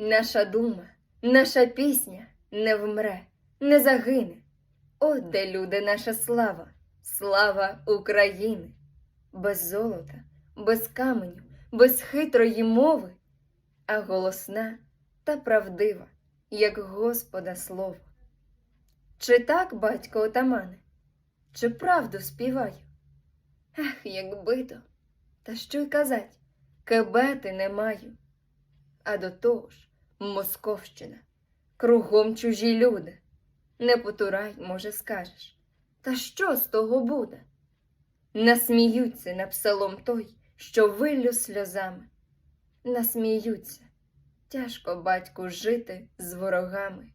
Наша дума, наша пісня не вмре, не загине. От де люди наша слава, слава України. Без золота, без каменю, без хитрої мови, а голосна та правдива, як Господа слово. Чи так, батько отамане, чи правду співаю? Ах, якби то, та що й казать, кебети не маю. А до того ж, Московщина, кругом чужі люди. Не потурай, може, скажеш. Та що з того буде? Насміються на псалом той, що виллю сльозами. Насміються, тяжко батьку жити з ворогами.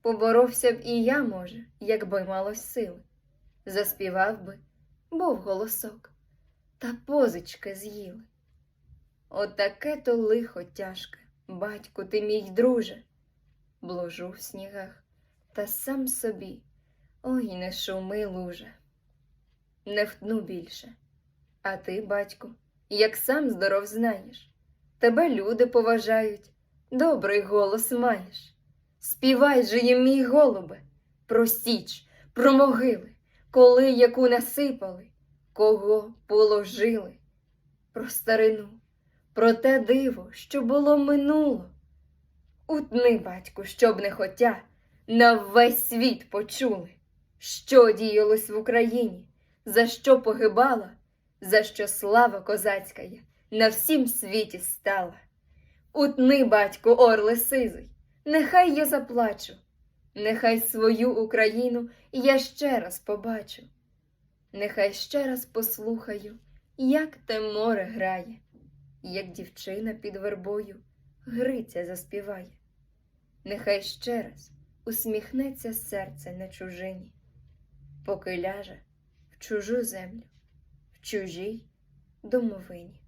Поборовся б і я, може, якби малось сили. Заспівав би, був голосок, та позички з'їли. Отаке то лихо тяжке, батьку ти мій друже. Бложу в снігах, та сам собі, ой, не шуми, луже. Не втну більше. А ти, батьку, як сам здоров знаєш, тебе люди поважають, добрий голос маєш. Співай же їм, мій голубе, про січ, про могили, коли яку насипали, кого положили, про старину, про те диво, що було минуло. Утни, батьку, щоб не хотя, на весь світ почули, що діялось в Україні, за що погибала, за що слава козацька є на всім світі стала. Утни, батьку, орле сизий, нехай я заплачу, нехай свою Україну я ще раз побачу, нехай ще раз послухаю, як те море грає, як дівчина під вербою Гриця заспіває. Нехай ще раз усміхнеться серце на чужині, поки ляже в чужу землю, в чужій домовині.